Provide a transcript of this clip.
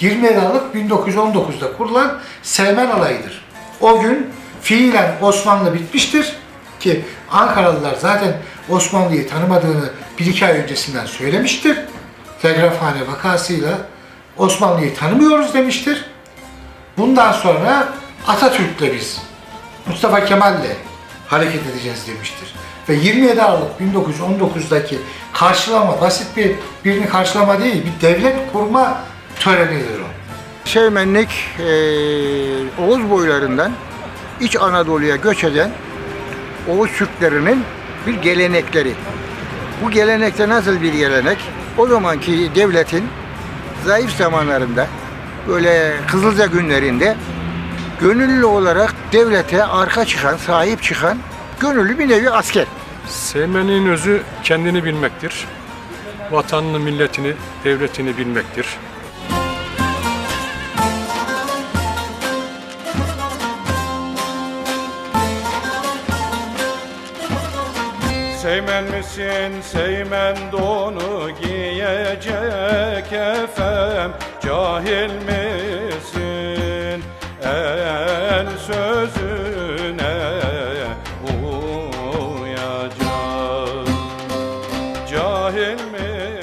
27 Aralık 1919'da kurulan Seymen Alayı'dır. O gün fiilen Osmanlı bitmiştir ki Ankaralılar zaten Osmanlı'yı tanımadığını bir iki ay öncesinden söylemiştir. Telgrafhane vakasıyla Osmanlı'yı tanımıyoruz demiştir. Bundan sonra Atatürk'le biz, Mustafa Kemal'le hareket edeceğiz demiştir. Ve 27 Aralık 1919'daki karşılama basit bir birini karşılama değil, bir devlet kurma törenidir o. Seymenlik eee Oğuz boylarından İç Anadolu'ya göç eden Oğuz Türklerinin bir gelenekleri. Bu gelenekte nasıl bir gelenek? O zamanki devletin zayıf zamanlarında böyle Kızılca günlerinde gönüllü olarak devlete arka çıkan, sahip çıkan gönüllü bir nevi asker. Sevmenin özü kendini bilmektir. Vatanını, milletini, devletini bilmektir. Seymen misin? Seymen donu giyecek efem. Cahil misin? En sözüne uyacak. Cahil misin?